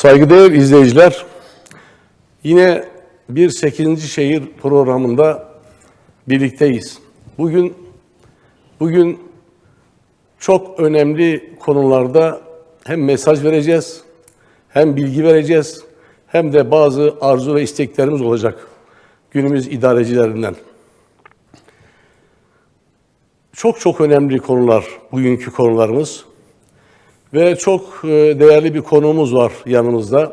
Saygıdeğer izleyiciler, yine bir 8. şehir programında birlikteyiz. Bugün bugün çok önemli konularda hem mesaj vereceğiz, hem bilgi vereceğiz, hem de bazı arzu ve isteklerimiz olacak günümüz idarecilerinden. Çok çok önemli konular bugünkü konularımız. Ve çok e, değerli bir konuğumuz var yanımızda.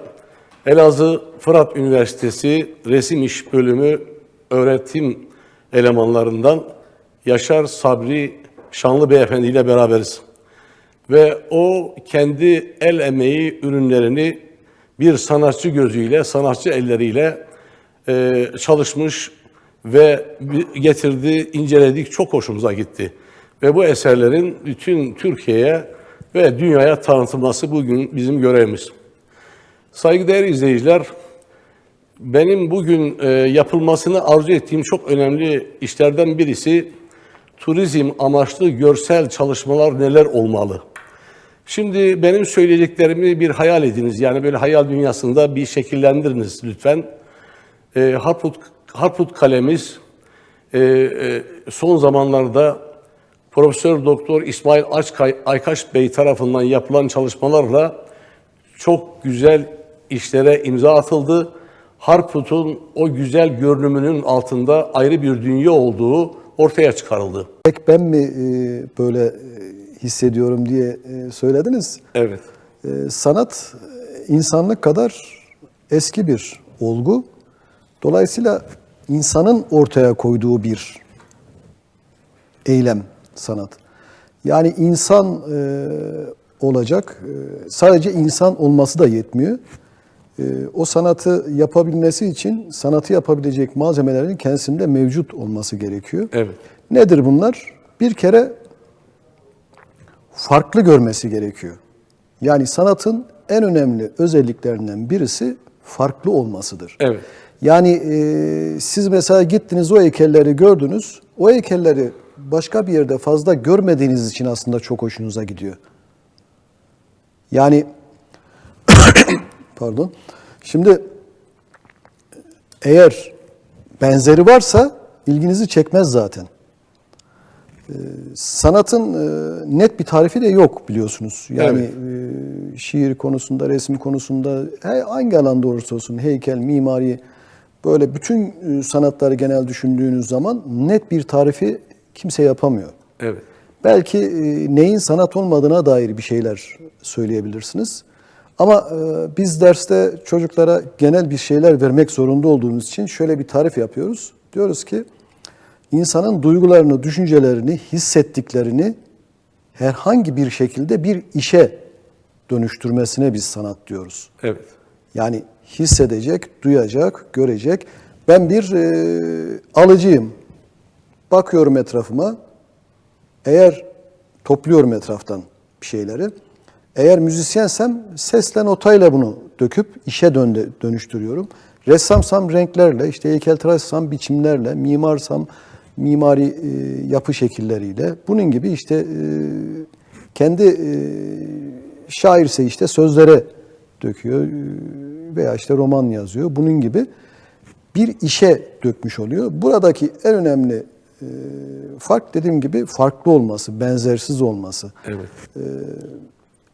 Elazığ Fırat Üniversitesi Resim İş Bölümü öğretim elemanlarından Yaşar Sabri Şanlı Beyefendi ile beraberiz. Ve o kendi el emeği ürünlerini bir sanatçı gözüyle, sanatçı elleriyle e, çalışmış ve getirdi, inceledik, çok hoşumuza gitti. Ve bu eserlerin bütün Türkiye'ye ve dünyaya tanıtılması bugün bizim görevimiz. Saygıdeğer izleyiciler, benim bugün e, yapılmasını arzu ettiğim çok önemli işlerden birisi turizm amaçlı görsel çalışmalar neler olmalı? Şimdi benim söyleyeceklerimi bir hayal ediniz. Yani böyle hayal dünyasında bir şekillendiriniz lütfen. E, Harput, Harput kalemiz e, son zamanlarda Profesör Doktor İsmail Açkay, Aykaş Bey tarafından yapılan çalışmalarla çok güzel işlere imza atıldı. Harput'un o güzel görünümünün altında ayrı bir dünya olduğu ortaya çıkarıldı. Tek ben mi e, böyle e, hissediyorum diye e, söylediniz. Evet. Sanat insanlık kadar eski bir olgu. Dolayısıyla insanın ortaya koyduğu bir eylem sanat. Yani insan e, olacak. E, sadece insan olması da yetmiyor. E, o sanatı yapabilmesi için sanatı yapabilecek malzemelerin kendisinde mevcut olması gerekiyor. Evet. Nedir bunlar? Bir kere farklı görmesi gerekiyor. Yani sanatın en önemli özelliklerinden birisi farklı olmasıdır. Evet. Yani e, siz mesela gittiniz o heykelleri gördünüz. O heykelleri başka bir yerde fazla görmediğiniz için aslında çok hoşunuza gidiyor. Yani pardon. Şimdi eğer benzeri varsa ilginizi çekmez zaten. Ee, sanatın e, net bir tarifi de yok biliyorsunuz. Yani e, şiir konusunda, resim konusunda, he- hangi alanda olursa olsun, heykel, mimari, böyle bütün e, sanatları genel düşündüğünüz zaman net bir tarifi kimse yapamıyor. Evet. Belki e, neyin sanat olmadığına dair bir şeyler söyleyebilirsiniz. Ama e, biz derste çocuklara genel bir şeyler vermek zorunda olduğumuz için şöyle bir tarif yapıyoruz. Diyoruz ki insanın duygularını, düşüncelerini, hissettiklerini herhangi bir şekilde bir işe dönüştürmesine biz sanat diyoruz. Evet. Yani hissedecek, duyacak, görecek. Ben bir e, alıcıyım. Bakıyorum etrafıma. Eğer topluyorum etraftan bir şeyleri. Eğer müzisyensem sesle notayla bunu döküp işe dönde, dönüştürüyorum. Ressamsam renklerle, işte heykeltıraşsam biçimlerle, mimarsam mimari e, yapı şekilleriyle. Bunun gibi işte e, kendi e, şairse işte sözlere döküyor e, veya işte roman yazıyor. Bunun gibi bir işe dökmüş oluyor. Buradaki en önemli e, fark dediğim gibi farklı olması, benzersiz olması. Evet.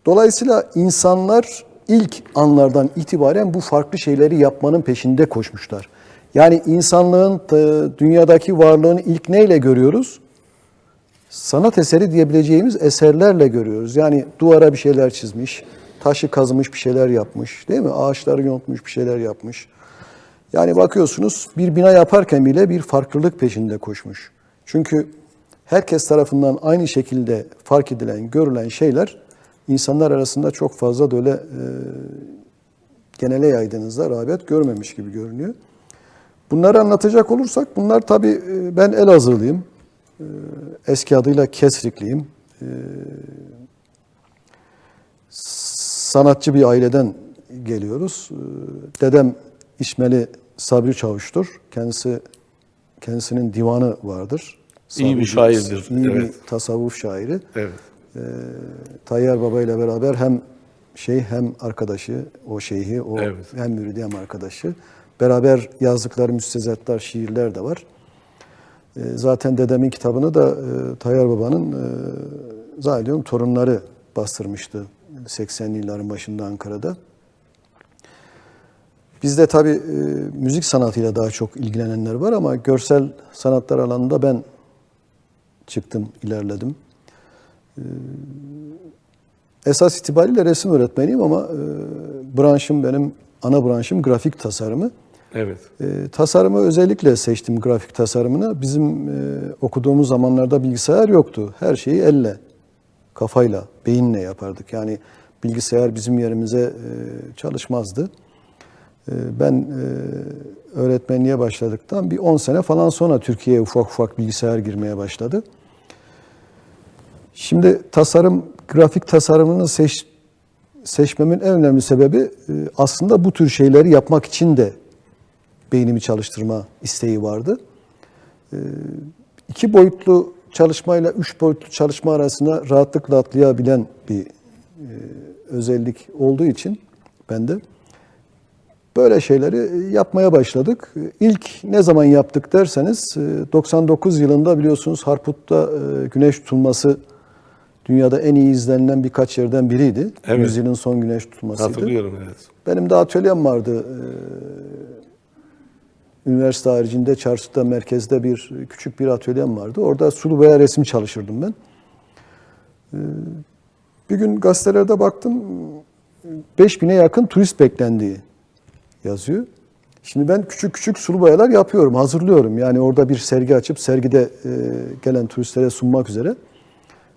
Dolayısıyla insanlar ilk anlardan itibaren bu farklı şeyleri yapmanın peşinde koşmuşlar. Yani insanlığın e, dünyadaki varlığını ilk neyle görüyoruz? Sanat eseri diyebileceğimiz eserlerle görüyoruz. Yani duvara bir şeyler çizmiş, taşı kazımış bir şeyler yapmış, değil mi? Ağaçları yontmuş bir şeyler yapmış. Yani bakıyorsunuz bir bina yaparken bile bir farklılık peşinde koşmuş. Çünkü herkes tarafından aynı şekilde fark edilen, görülen şeyler insanlar arasında çok fazla böyle e, genele yaydığınızda rağbet görmemiş gibi görünüyor. Bunları anlatacak olursak bunlar tabii e, ben Elazığlıyım. E, Eski adıyla Kesrikliyim. E, sanatçı bir aileden geliyoruz. Dedem İşmeli Sabri Çavuş'tur. Kendisi kendisinin divanı vardır. İyi bir Sabri- şairdir, İyi evet. bir tasavvuf şairi. Evet. Tayyar Baba ile beraber hem şeyh hem arkadaşı, o şeyhi, o Evet. hem müridi hem arkadaşı. Beraber yazdıkları müstezatlar, şiirler de var. E, zaten dedemin kitabını da e, Tayyar Baba'nın e, zannediyorum torunları bastırmıştı 80'li yılların başında Ankara'da. Bizde tabii e, müzik sanatıyla daha çok ilgilenenler var ama görsel sanatlar alanında ben çıktım, ilerledim. E, esas itibariyle resim öğretmeniyim ama e, branşım benim, ana branşım grafik tasarımı. Evet. E, tasarımı özellikle seçtim grafik tasarımını. Bizim e, okuduğumuz zamanlarda bilgisayar yoktu. Her şeyi elle, kafayla, beyinle yapardık. Yani bilgisayar bizim yerimize e, çalışmazdı. E, ben e, öğretmenliğe başladıktan bir 10 sene falan sonra Türkiye'ye ufak ufak bilgisayar girmeye başladı. Şimdi tasarım, grafik tasarımını seç, seçmemin en önemli sebebi e, aslında bu tür şeyleri yapmak için de beynimi çalıştırma isteği vardı. E, iki boyutlu çalışmayla üç boyutlu çalışma arasında rahatlıkla atlayabilen bir e, özellik olduğu için ben de böyle şeyleri yapmaya başladık. İlk ne zaman yaptık derseniz e, 99 yılında biliyorsunuz Harput'ta e, güneş tutulması dünyada en iyi izlenilen birkaç yerden biriydi. Evet. Yüzyılın son güneş tutulmasıydı. Hatırlıyorum evet. Benim de atölyem vardı. Üniversite haricinde çarşıda, merkezde bir küçük bir atölyem vardı. Orada sulu boya resim çalışırdım ben. Bir gün gazetelerde baktım, 5000'e yakın turist beklendiği yazıyor. Şimdi ben küçük küçük sulu boyalar yapıyorum, hazırlıyorum. Yani orada bir sergi açıp sergide e, gelen turistlere sunmak üzere.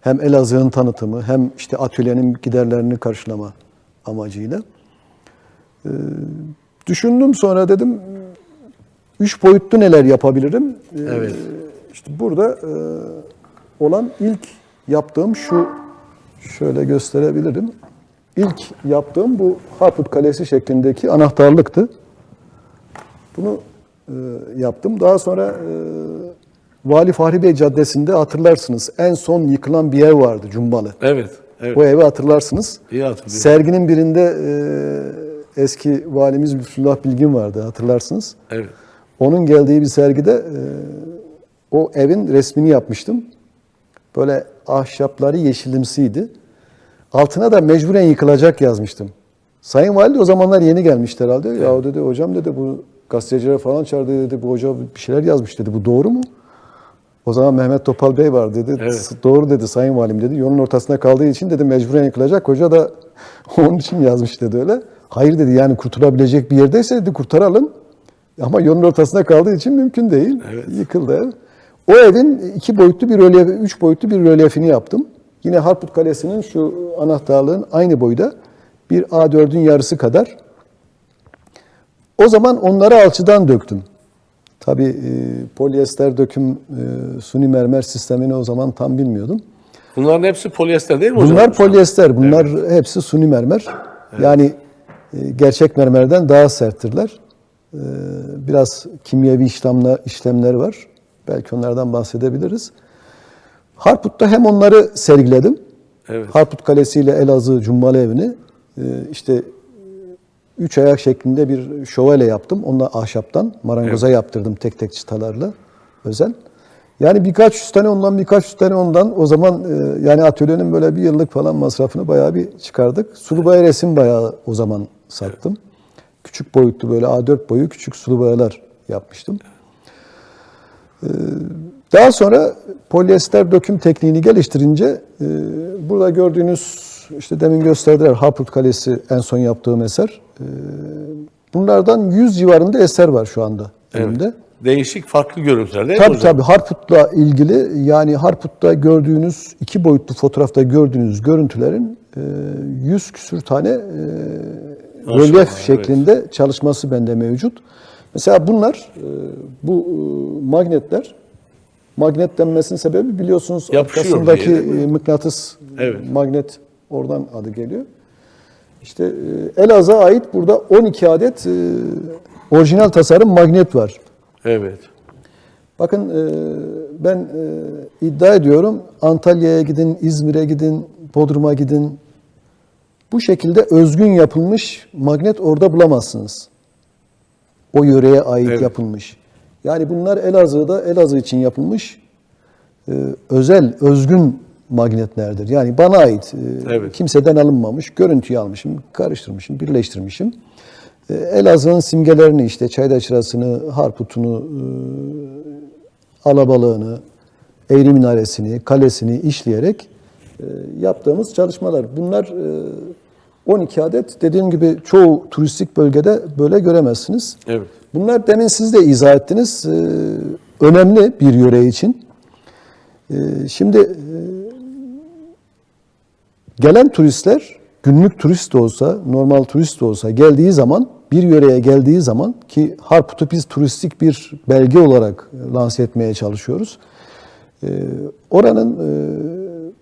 Hem Elazığ'ın tanıtımı hem işte atölyenin giderlerini karşılama amacıyla. Ee, düşündüm sonra dedim üç boyutlu neler yapabilirim? Ee, Evet. İşte burada e, olan ilk yaptığım şu şöyle gösterebilirim. İlk yaptığım bu Harput Kalesi şeklindeki anahtarlıktı. Bunu e, yaptım. Daha sonra e, Vali Fahri Bey Caddesi'nde hatırlarsınız en son yıkılan bir ev vardı Cumbalı. Evet. Evet. O evi hatırlarsınız. İyi hatırlıyorum. Serginin birinde e, eski valimiz Lütfullah Bilgin vardı hatırlarsınız. Evet. Onun geldiği bir sergide e, o evin resmini yapmıştım. Böyle ahşapları yeşilimsiydi. Altına da mecburen yıkılacak yazmıştım. Sayın Vali de o zamanlar yeni gelmişti herhalde. Ya dedi hocam dedi bu gazetecilere falan çağırdı dedi. Bu hoca bir şeyler yazmış dedi. Bu doğru mu? O zaman Mehmet Topal Bey var dedi. Evet. Doğru dedi Sayın Valim dedi. Yolun ortasında kaldığı için dedi mecburen yıkılacak. Hoca da onun için yazmış dedi öyle. Hayır dedi yani kurtulabilecek bir yerdeyse dedi kurtaralım. Ama yolun ortasında kaldığı için mümkün değil. Evet. Yıkıldı ev. O evin iki boyutlu bir rölyef, üç boyutlu bir rölyefini yaptım. Yine Harput Kalesi'nin şu anahtarlığın aynı boyda bir A4'ün yarısı kadar. O zaman onları alçıdan döktüm. Tabii e, polyester döküm e, suni mermer sistemini o zaman tam bilmiyordum. Bunların hepsi polyester değil mi hocam? Bunlar polyester, bunlar hepsi suni mermer. Yani e, gerçek mermerden daha serttirler. E, biraz kimyevi işlemler, işlemleri var. Belki onlardan bahsedebiliriz. Harput'ta hem onları sergiledim. Evet. Harput Kalesi ile Elazığ Cumbalı Evi'ni e, işte üç ayak şeklinde bir şövalye yaptım. Onunla ahşaptan marangoza yaptırdım tek tek çıtalarla özel. Yani birkaç yüz tane ondan birkaç yüz tane ondan o zaman e, yani atölyenin böyle bir yıllık falan masrafını bayağı bir çıkardık. Sulu boya resim bayağı o zaman sattım. Küçük boyutlu böyle A4 boyu küçük sulu boyalar yapmıştım. Ee, Daha sonra polyester döküm tekniğini geliştirince e, burada gördüğünüz işte demin gösterdiler Harput Kalesi en son yaptığım eser. E, Bunlardan 100 civarında eser var şu anda elimde. Evet. Değişik farklı görüntüler değil mi Tabii hocam? tabii Harput'la ilgili yani Harput'ta gördüğünüz iki boyutlu fotoğrafta gördüğünüz görüntülerin e, 100 küsür tane e, rölyef evet. şeklinde çalışması bende mevcut. Mesela bunlar e, bu e, magnetler magnet denmesinin sebebi biliyorsunuz Yapışıyor arkasındaki diye, mıknatıs Evet. magnet oradan adı geliyor. İşte e, Elazığ'a ait burada 12 adet e, orijinal tasarım magnet var. Evet. Bakın e, ben iddia ediyorum Antalya'ya gidin, İzmir'e gidin, Bodrum'a gidin. Bu şekilde özgün yapılmış magnet orada bulamazsınız. O yöreye ait Evet. yapılmış. Yani bunlar Elazığ'da Elazığ için yapılmış e, özel, özgün magnetlerdir. Yani bana ait. e, Evet. Kimseden alınmamış. Görüntüyü almışım, karıştırmışım, birleştirmişim. E, Elazığ'ın simgelerini işte çayda çırasını, harputunu, e, alabalığını, eğri minaresini, kalesini işleyerek e, yaptığımız çalışmalar. Bunlar e, 12 adet dediğim gibi çoğu turistik bölgede böyle göremezsiniz. Evet. Bunlar demin siz de izah ettiniz. e, önemli bir yöre için. E, şimdi e, gelen turistler günlük turist de olsa, normal turist de olsa geldiği zaman bir yöreye geldiği zaman ki Harput'u biz turistik bir belge olarak lanse etmeye çalışıyoruz. E, oranın e,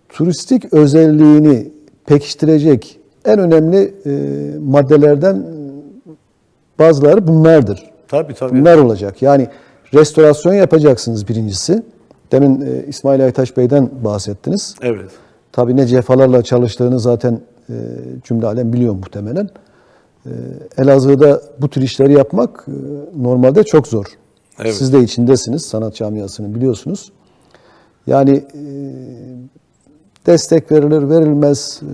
turistik özelliğini pekiştirecek en önemli e, maddelerden bazıları bunlardır. Tabii tabii. Bunlar olacak. Yani restorasyon yapacaksınız birincisi. Demin e, İsmail Aytaş Bey'den bahsettiniz. Evet. Tabii ne cefalarla çalıştığını zaten e, cümle alem biliyor muhtemelen. E, Elazığ'da bu tür işleri yapmak e, normalde çok zor. Evet. Siz de içindesiniz, sanat camiasını biliyorsunuz. Yani e, destek verilir, verilmez, e,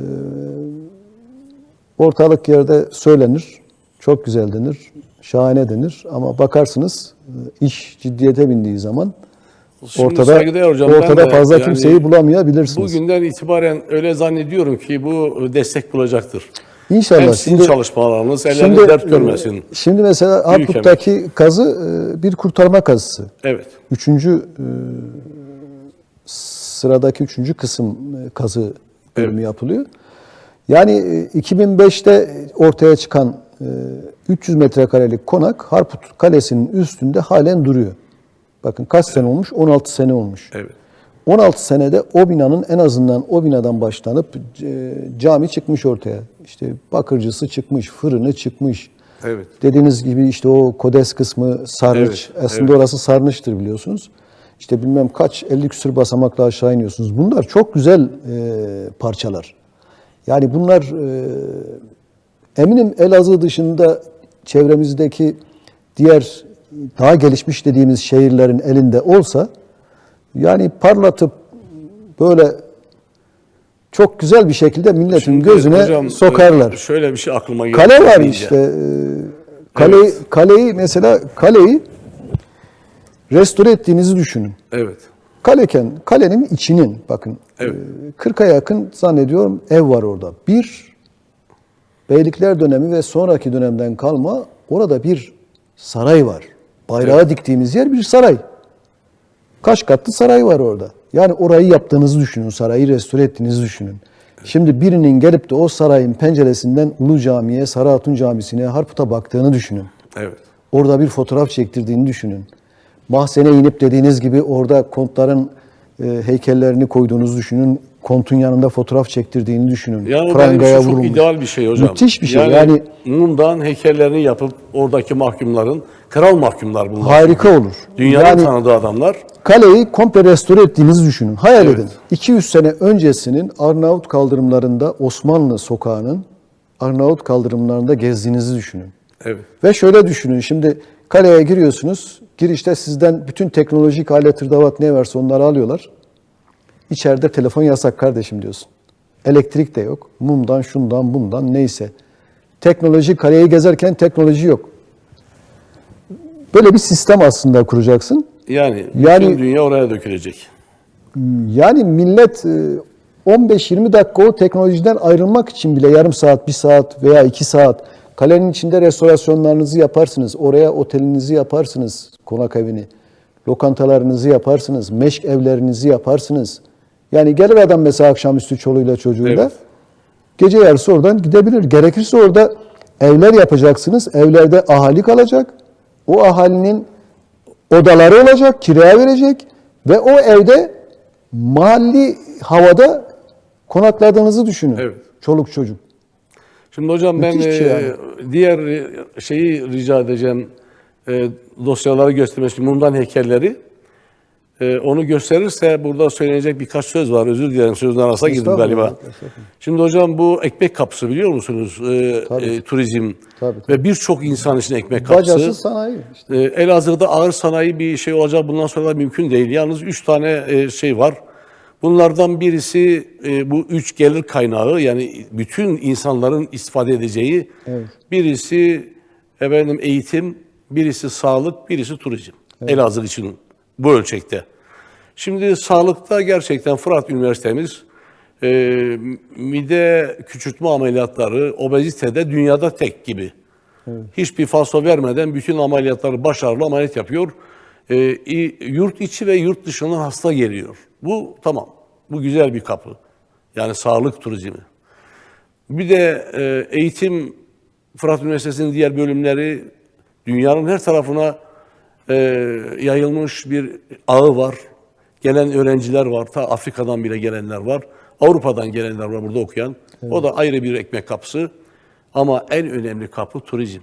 ortalık yerde söylenir, çok güzel denir, şahane denir. Ama bakarsınız e, iş ciddiyete bindiği zaman Şimdi ortada hocam, ortada de fazla yani kimseyi bulamayabilirsiniz. Bugünden itibaren öyle zannediyorum ki bu destek bulacaktır. İnşallah. Hem sizin Şimdi- çalışmalarınız elleriniz dert görmesin. e, Şimdi mesela Büyük Harput'taki kazı e, bir kurtarma kazısı. Evet. Üçüncü sıradaki üçüncü kısım kazı bölümü yapılıyor. Yani e, 2005'te ortaya çıkan e, 300 metrekarelik konak Harput Kalesi'nin üstünde halen duruyor. Bakın kaç sene olmuş? 16 sene olmuş. Evet. 16 senede o binanın en azından o binadan başlanıp e, cami çıkmış ortaya. İşte bakırcısı çıkmış, fırını çıkmış. Evet. Dediğiniz gibi işte o kodes kısmı sarnıç. Evet, Aslında orası sarnıçtır biliyorsunuz. İşte bilmem kaç 50 küsur basamakla aşağı iniyorsunuz. Bunlar çok güzel e, parçalar. Yani bunlar e, eminim Elazığ dışında çevremizdeki diğer daha gelişmiş dediğimiz şehirlerin elinde olsa yani parlatıp böyle çok güzel bir şekilde milletin Şimdi gözüne hocam, sokarlar. e, Şöyle bir şey aklıma geldi. Kale var deyince. işte. e, Kaleyi, Evet. kaleyi mesela kaleyi restore ettiğinizi düşünün. Evet. Kaleken, kalenin içinin bakın Evet. e, 40'a yakın zannediyorum ev var orada. Bir Beylikler dönemi ve sonraki dönemden kalma orada bir saray var. Bayrağı diktiğimiz yer bir saray. Kaç katlı saray var orada. Yani orayı yaptığınızı düşünün, sarayı restore ettiğinizi düşünün. Şimdi birinin gelip de o sarayın penceresinden Ulu Cami'ye, Sarı Hatun Camisi'ne, Harput'a baktığını düşünün. Evet. Orada bir fotoğraf çektirdiğini düşünün. Mahzene inip dediğiniz gibi orada kontların e, heykellerini koyduğunuzu düşünün. Kontun yanında fotoğraf çektirdiğini düşünün. Yani Prangaya çok vurulmuş. ideal bir şey hocam. Müthiş bir şey. Yani, mumdan heykellerini yapıp oradaki mahkumların, kral mahkumlar bunlar. harika olur. Dünyanın yani tanıdığı adamlar. kaleyi komple restore ettiğinizi düşünün. Hayal Evet. edin. 200 sene öncesinin Arnavut kaldırımlarında Osmanlı sokağının Arnavut kaldırımlarında gezdiğinizi düşünün. Evet. Ve şöyle düşünün şimdi kaleye giriyorsunuz. Girişte sizden bütün teknolojik alet hırdavat ne varsa onları alıyorlar. İçeride telefon yasak kardeşim diyorsun. Elektrik de yok. Mumdan, şundan, bundan neyse. Teknoloji kaleyi gezerken teknoloji yok. Böyle bir sistem aslında kuracaksın. Yani, Yani- bütün dünya oraya dökülecek. Yani millet e, 15-20 dakika o teknolojiden ayrılmak için bile yarım saat, bir saat veya iki saat kalenin içinde restorasyonlarınızı yaparsınız. Oraya otelinizi yaparsınız, konak evini. Lokantalarınızı yaparsınız, meşk evlerinizi yaparsınız. Yani gelir adam mesela akşamüstü çoluğuyla çocuğuyla. Evet. Gece yarısı oradan gidebilir. Gerekirse orada evler yapacaksınız. Evlerde ahali kalacak. O ahalinin odaları olacak, kiraya verecek ve o evde mahalli havada konakladığınızı düşünün. Evet. Çoluk çocuk. Şimdi hocam ben Müthiş bir şey e, yani. diğer şeyi rica edeceğim. E, dosyaları göstermek için mumdan heykelleri. e, onu gösterirse burada söyleyecek birkaç söz var. Özür dilerim sözün arasına girdim galiba. Şimdi hocam bu ekmek kapısı biliyor musunuz? E, Tabii. e, turizm Tabii, ve birçok insan için ekmek kapısı. Bacasız sanayi. işte. E, Elazığ'da ağır sanayi bir şey olacak bundan sonra mümkün değil. Yalnız üç tane e, şey var. Bunlardan birisi e, bu üç gelir kaynağı yani bütün insanların istifade edeceği. Evet. Birisi efendim eğitim, birisi sağlık, birisi turizm. Elazığ için bu ölçekte. Şimdi sağlıkta gerçekten Fırat Üniversitemiz e, mide küçültme ameliyatları obezitede dünyada tek gibi. Hiçbir falso vermeden bütün ameliyatları başarılı ameliyat yapıyor. E, yurt içi ve yurt dışından hasta geliyor. Bu tamam. Bu güzel bir kapı. Yani sağlık turizmi. Bir de e, eğitim Fırat Üniversitesi'nin diğer bölümleri dünyanın her tarafına e, yayılmış bir ağı var. Gelen öğrenciler var. Ta Afrika'dan bile gelenler var. Avrupa'dan gelenler var burada okuyan. O da ayrı bir ekmek kapısı. Ama en önemli kapı turizm.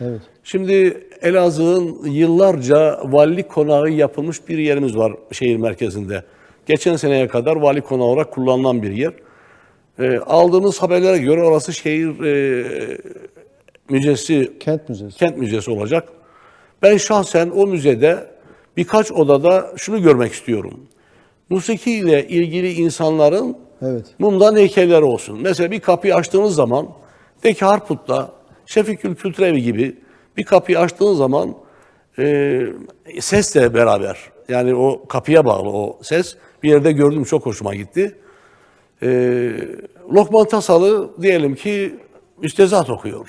Evet. Şimdi Elazığ'ın yıllarca valilik konağı yapılmış bir yerimiz var şehir merkezinde. Geçen seneye kadar vali konağı olarak kullanılan bir yer. E, aldığımız haberlere göre orası şehir e, müzesi, Kent Müzesi. kent müzesi olacak. Ben şahsen o müzede birkaç odada şunu görmek istiyorum. Musiki ile ilgili insanların Evet. mumdan heykelleri olsun. Mesela bir kapıyı açtığınız zaman de ki Harput'ta Şefikül Kültür Evi gibi bir kapıyı açtığınız zaman e, sesle beraber yani o kapıya bağlı o ses bir yerde gördüm çok hoşuma gitti. E, Lokman Tasalı diyelim ki müstezat okuyor.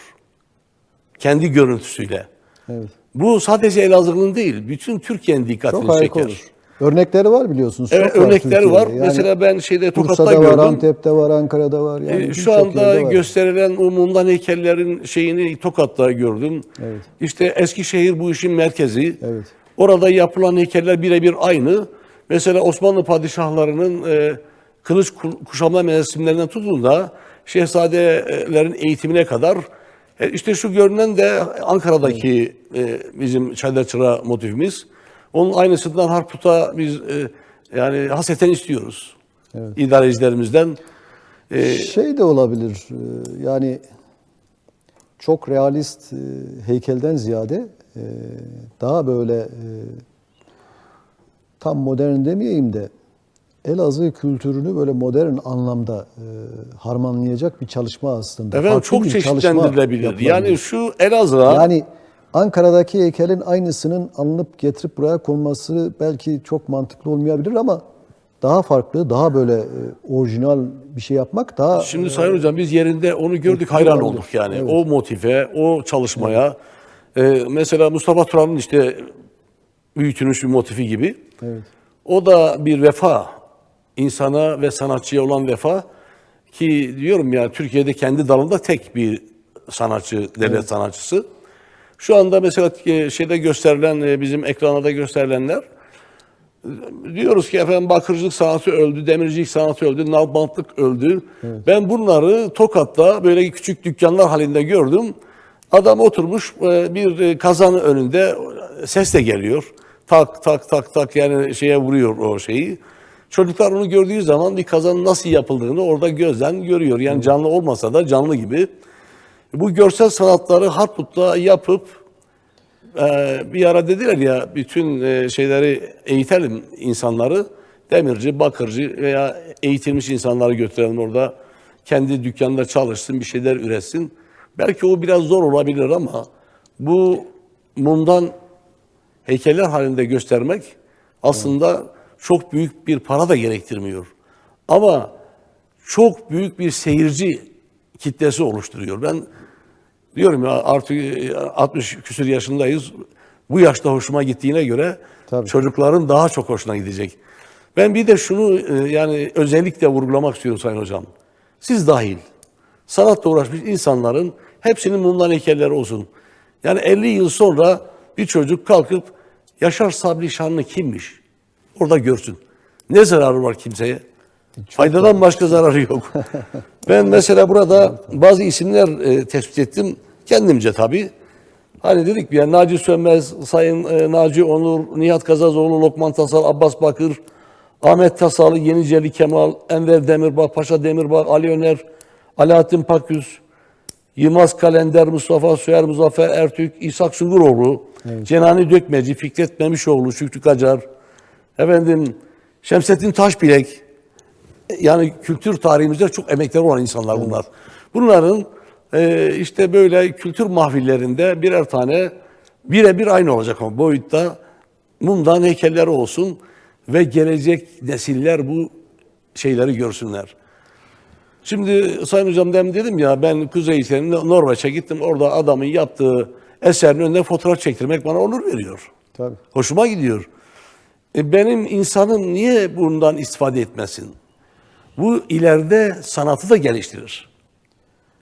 Kendi görüntüsüyle. Evet. Bu sadece Elazığ'ın değil, bütün Türkiye'nin dikkatini Çok çeker. olur. Örnekleri var biliyorsunuz. Evet, çok var örnekleri var. Yani Mesela ben şeyde Tokat'ta Bursa'da var, gördüm. Antep'te var, Ankara'da var. Yani Ee, birçok Şu anda var. gösterilen o mumdan heykellerin şeyini Tokat'ta gördüm. Evet. İşte Eskişehir bu işin merkezi. Evet. Orada yapılan heykeller birebir aynı. Mesela Osmanlı padişahlarının e, kılıç ku- kuşanma merasimlerinden tutun da şehzadelerin eğitimine kadar e, işte şu görünen de Ankara'daki e, bizim Çaylar Çırağı motifimiz. Onun aynısından Harput'a biz e, yani hasreten istiyoruz. İdarecilerimizden. E, Şey de olabilir. e, Yani çok realist e, heykelden ziyade daha böyle tam modern demeyeyim de Elazığ kültürünü böyle modern anlamda e, harmanlayacak bir çalışma aslında. Efendim Farklı çok çeşitlendirilebilir. Yani şu Elazığ'a Yani Ankara'daki heykelin aynısının alınıp getirip buraya konması belki çok mantıklı olmayabilir ama daha farklı, daha böyle e, orijinal bir şey yapmak daha Şimdi Sayın Hocam biz yerinde onu gördük hayran olduk yani. O motife, o çalışmaya. Ee, mesela Mustafa Turan'ın işte büyütülmüş bir motifi gibi. Evet. O da bir vefa. insana ve sanatçıya olan vefa. Ki diyorum ya Türkiye'de kendi dalında tek bir sanatçı, devlet sanatçısı. Şu anda mesela e, şeyde gösterilen, e, bizim ekranlarda gösterilenler diyoruz ki efendim bakırcılık sanatı öldü, demircilik sanatı öldü, nalbantlık öldü. Ben bunları Tokat'ta böyle küçük dükkanlar halinde gördüm. Adam oturmuş e, bir e, kazanın önünde ses de geliyor. Tak tak tak tak yani şeye vuruyor o şeyi. Çocuklar onu gördüğü zaman bir kazanın nasıl yapıldığını orada gözden görüyor. Yani canlı olmasa da canlı gibi. Bu görsel sanatları Harput'ta yapıp ee, bir ara dediler ya bütün e, şeyleri eğitelim insanları. Demirci, bakırcı veya eğitilmiş insanları götürelim orada. Kendi dükkanında çalışsın, bir şeyler üretsin. Belki o biraz zor olabilir ama bu mumdan heykeller halinde göstermek aslında çok büyük bir para da gerektirmiyor. Ama çok büyük bir seyirci kitlesi oluşturuyor. Ben diyorum ya artık e, 60 küsur yaşındayız. Bu yaşta hoşuma gittiğine göre Tabii. çocukların daha çok hoşuna gidecek. Ben bir de şunu e, yani özellikle vurgulamak istiyorum Sayın Hocam. Siz dahil sanatla uğraşmış insanların hepsinin mumdan heykelleri olsun. Yani 50 yıl sonra bir çocuk kalkıp Yaşar Sabri Şanlı kimmiş? Orada görsün. Ne zararı var kimseye? Faydadan başka zararı yok. ben mesela burada bazı isimler e, tespit ettim. Kendimce tabii. Hani dedik ya Naci Sönmez, Sayın e, Naci Onur, Nihat Kazazoğlu, Lokman Tasal, Abbas Bakır, Ahmet Tasalı, Yeniceli Kemal, Enver Demirbağ, Paşa Demirbağ, Ali Öner, Alaaddin Pakyüz, Yılmaz Kalender, Mustafa Süer, Muzaffer Ertürk, İshak Sunguroğlu, Cenani Dökmeci, Fikret Memişoğlu, Şükrü Kacar, efendim Şemsettin Taşbilek, yani kültür tarihimizde çok emekleri olan insanlar bunlar. Bunların e, işte böyle kültür mahvillerinde birer tane birebir aynı olacak ama boyutta mumdan heykelleri olsun ve gelecek nesiller bu şeyleri görsünler. Şimdi Sayın Hocam demin dedim ya ben Kuzey Norveç'e gittim. Orada adamın yaptığı eserin önünde fotoğraf çektirmek bana onur veriyor. Tabii. Hoşuma gidiyor. E benim insanım niye bundan istifade etmesin? Bu ileride sanatı da geliştirir.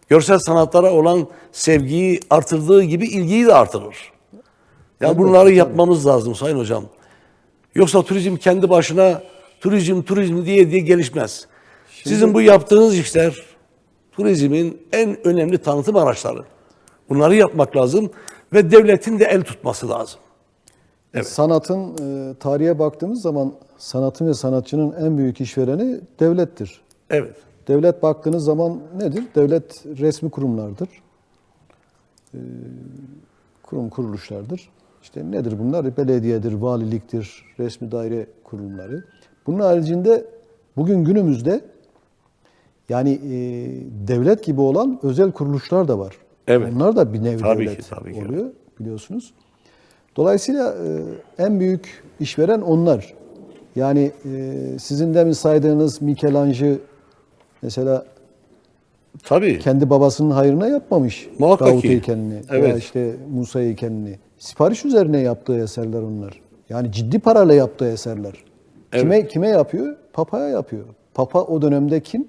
Görsel sanatlara olan sevgiyi artırdığı gibi ilgiyi de artırır. Yani bunları yapmamız lazım Sayın Hocam. Yoksa turizm kendi başına turizm turizm diye diye gelişmez. Sizin bu yaptığınız işler turizmin en önemli tanıtım araçları. Bunları yapmak lazım ve devletin de el tutması lazım. Sanatın e, tarihe baktığımız zaman sanatın ve sanatçının en büyük işvereni devlettir. Evet. Devlet baktığınız zaman nedir? Devlet resmi kurumlardır. Ee, kurum kuruluşlardır. İşte nedir bunlar? Belediyedir, valiliktir, resmi daire kurumları. Bunun haricinde bugün günümüzde yani e, devlet gibi olan özel kuruluşlar da var. Evet. Onlar da bir nevi Tabii devlet ki, tabii ki. oluyor biliyorsunuz. Dolayısıyla e, en büyük işveren onlar. Yani e, sizin demin saydığınız Michelangelo mesela Tabii. kendi babasının hayrına yapmamış Muhakkak Davut ki. heykelini veya Evet. işte Musa heykelini. Sipariş üzerine yaptığı eserler onlar. Yani ciddi parayla yaptığı eserler. Kime kime yapıyor? Papa'ya yapıyor. Papa o dönemde kim?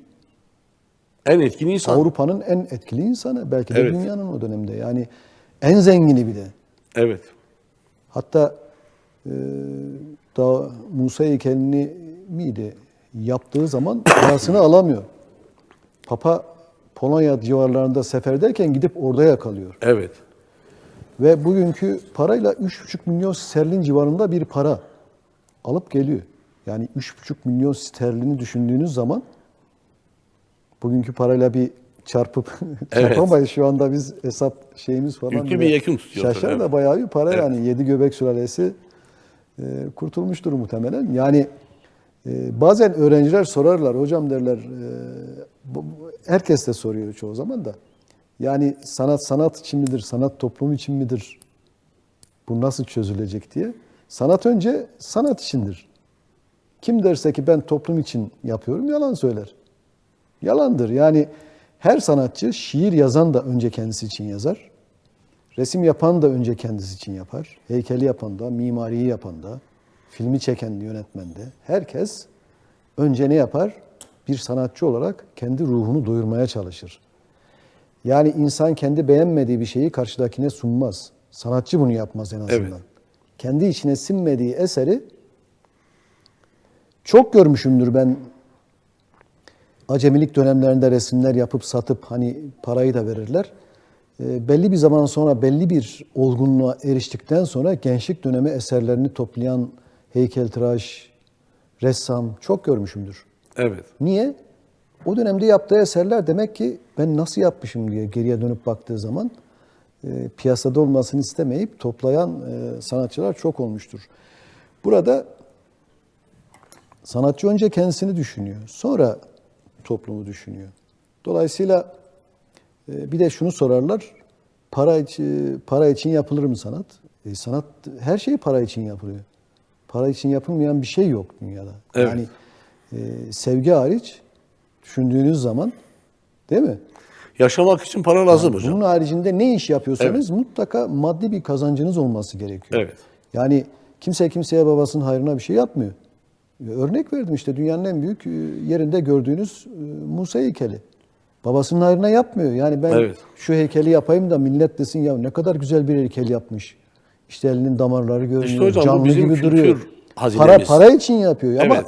En etkin insan. Avrupa'nın en etkili insanı. Belki de Evet. dünyanın o dönemde. Yani en zengini bir de. Evet. Hatta e, daha Musa heykelini miydi yaptığı zaman parasını alamıyor. Papa Polonya civarlarında seferdeyken gidip orada yakalıyor. Evet. Ve bugünkü parayla 3,5 milyon sterlin civarında bir para alıp geliyor. Yani 3,5 milyon sterlini düşündüğünüz zaman bugünkü parayla bir çarpıp Evet. çarpamayız şu anda biz hesap şeyimiz falan. Yüklü bir yekün tutuyor Şaşar tabii, da evet. bayağı bir para Evet. yani. Yedi göbek sülalesi e, kurtulmuştur muhtemelen. Yani e, bazen öğrenciler sorarlar hocam derler e, bu- herkes de soruyor çoğu zaman da. Yani sanat sanat için midir? Sanat toplum için midir? Bu nasıl çözülecek diye. Sanat önce sanat içindir. Kim derse ki ben toplum için yapıyorum yalan söyler. Yalandır. Yani her sanatçı şiir yazan da önce kendisi için yazar. Resim yapan da önce kendisi için yapar. Heykeli yapan da, mimariyi yapan da, filmi çeken yönetmen de. Herkes önce ne yapar? Bir sanatçı olarak kendi ruhunu doyurmaya çalışır. Yani insan kendi beğenmediği bir şeyi karşıdakine sunmaz. Sanatçı bunu yapmaz en azından. Evet. Kendi içine sinmediği eseri çok görmüşümdür ben acemilik dönemlerinde resimler yapıp satıp hani parayı da verirler. E, belli bir zaman sonra belli bir olgunluğa eriştikten sonra gençlik dönemi eserlerini toplayan heykeltıraş, ressam çok görmüşümdür. Evet. Niye? O dönemde yaptığı eserler demek ki ben nasıl yapmışım diye geriye dönüp baktığı zaman e, piyasada olmasını istemeyip toplayan e, sanatçılar çok olmuştur. Burada sanatçı önce kendisini düşünüyor. Sonra toplumu düşünüyor. Dolayısıyla e, bir de şunu sorarlar. Para için, para için yapılır mı sanat? E, sanat her şey para için yapılıyor. Para için yapılmayan bir şey yok dünyada. Evet. Yani e, sevgi hariç düşündüğünüz zaman değil mi? Yaşamak için para lazım hocam. Bunun haricinde ne iş yapıyorsanız mutlaka maddi bir kazancınız olması gerekiyor. Evet. Yani kimse kimseye babasının hayrına bir şey yapmıyor. Örnek verdim işte dünyanın en büyük e, yerinde gördüğünüz e, Musa heykeli. Babasının hayrına yapmıyor. Yani ben Evet. şu heykeli yapayım da millet desin ya ne kadar güzel bir heykel yapmış. İşte elinin damarları görünüyor. İşte hocam canlı bizim gibi duruyor. Para hazinemiz. para için yapıyor ama Evet.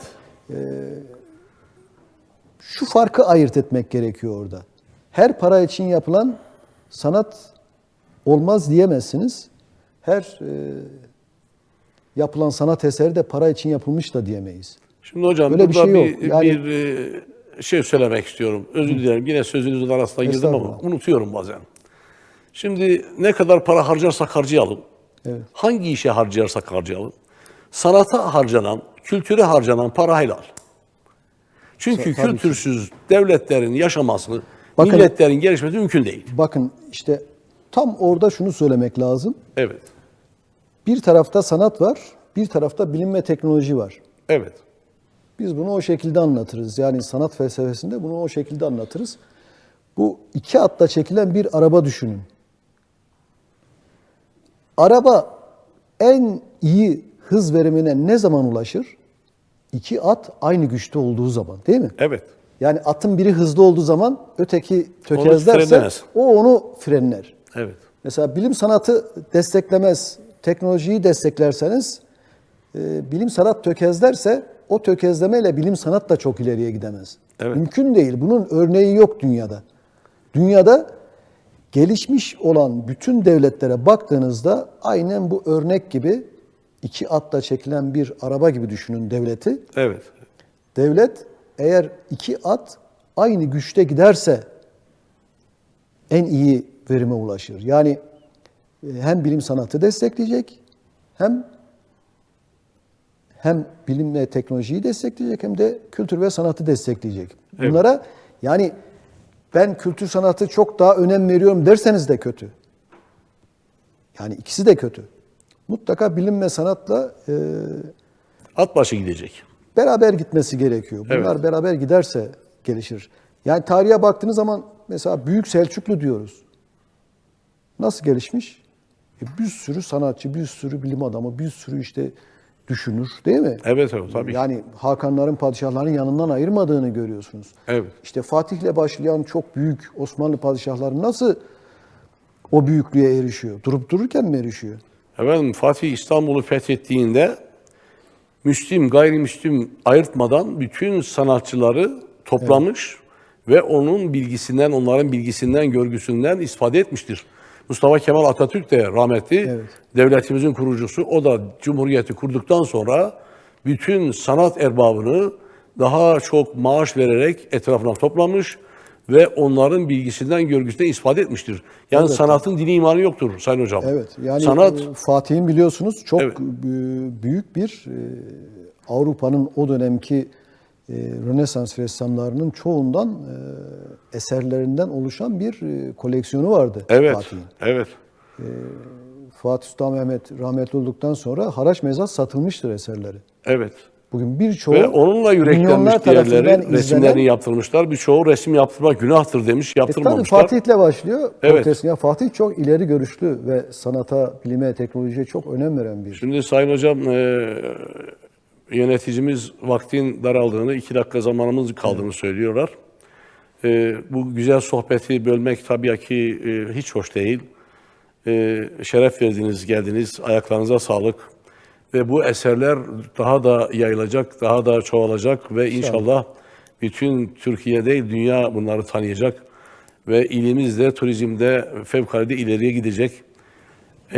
şu farkı ayırt etmek gerekiyor orada. Her para için yapılan sanat olmaz diyemezsiniz. Her e, yapılan sanat eseri de para için yapılmış da diyemeyiz. Şimdi hocam Böyle bir burada şey bir. Yani- bir e, şey söylemek istiyorum. Özür dilerim. Yine sözünüzün arasına girdim ama unutuyorum bazen. Şimdi ne kadar para harcarsak harcayalım. Evet. Hangi işe harcayarsak harcayalım. Sanata harcanan, kültüre harcanan para helal. Çünkü Tabii ki. kültürsüz devletlerin yaşaması, Bakın- milletlerin gelişmesi mümkün değil. Bakın işte tam orada şunu söylemek lazım. Evet. Bir tarafta sanat var, bir tarafta bilim ve teknoloji var. Evet. Biz bunu o şekilde anlatırız. Yani sanat felsefesinde bunu o şekilde anlatırız. Bu iki atla çekilen bir araba düşünün. Araba en iyi hız verimine ne zaman ulaşır? İki at aynı güçte olduğu zaman değil mi? Evet. Yani atın biri hızlı olduğu zaman öteki tökezlerse o onu frenler. Evet. Mesela bilim sanatı desteklemez, teknolojiyi desteklerseniz e, bilim sanat tökezlerse o tökezlemeyle bilim sanat da çok ileriye gidemez. Evet. Mümkün değil. Bunun örneği yok dünyada. Dünyada gelişmiş olan bütün devletlere baktığınızda aynen bu örnek gibi iki atla çekilen bir araba gibi düşünün devleti. Evet. Devlet eğer iki at aynı güçte giderse en iyi verime ulaşır. Yani hem bilim sanatı destekleyecek hem hem bilim ve teknolojiyi destekleyecek hem de kültür ve sanatı destekleyecek. Bunlara yani ben kültür sanatı çok daha önem veriyorum derseniz de kötü. Yani ikisi de kötü. Mutlaka bilim ve sanatla e, At başı gidecek. beraber gitmesi gerekiyor. Bunlar Evet. beraber giderse gelişir. Yani tarihe baktığınız zaman mesela Büyük Selçuklu diyoruz. Nasıl gelişmiş? Bir sürü sanatçı, bir sürü bilim adamı, bir sürü işte düşünür değil mi? Evet evet tabii. Yani Hakanların, padişahların yanından ayırmadığını görüyorsunuz. Evet. İşte Fatih'le başlayan çok büyük Osmanlı padişahları nasıl o büyüklüğe erişiyor? Durup dururken mi erişiyor? Efendim Fatih İstanbul'u fethettiğinde Müslim, gayrimüslim ayırtmadan bütün sanatçıları toplamış ve onun bilgisinden, onların bilgisinden, görgüsünden istifade etmiştir. Mustafa Kemal Atatürk de rahmetli Evet. devletimizin kurucusu. O da Cumhuriyeti kurduktan sonra bütün sanat erbabını daha çok maaş vererek etrafına toplamış ve onların bilgisinden, görgüsünden istifade etmiştir. Yani Evet. sanatın dini imanı yoktur Sayın Hocam. Evet. Yani Sanat e, Fatih'in biliyorsunuz çok Evet. büyük bir e, Avrupa'nın o dönemki e, Rönesans ressamlarının çoğundan e, eserlerinden oluşan bir e, koleksiyonu vardı Evet, Fatih'in. evet. Fatih Sultan Mehmet rahmetli olduktan sonra haraç mezat satılmıştır eserleri. Evet. Bugün birçoğu Ve onunla yüreklenmiş diğerleri tarafından resimlerini yaptırmışlar. Birçoğu resim yaptırmak günahtır demiş, E tabii yaptırmamışlar. Fatih'le başlıyor. Evet. Ya Fatih çok ileri görüşlü ve sanata, bilime, teknolojiye çok önem veren bir. Şimdi Sayın Hocam e, yöneticimiz vaktin daraldığını, iki dakika zamanımız kaldığını söylüyorlar. E, bu güzel sohbeti bölmek tabii ki e, hiç hoş değil. E, şeref verdiniz, geldiniz. Ayaklarınıza sağlık. Ve bu eserler daha da yayılacak, daha da çoğalacak ve inşallah bütün Türkiye değil dünya bunları tanıyacak. Ve ilimiz de turizmde fevkalade ileriye gidecek.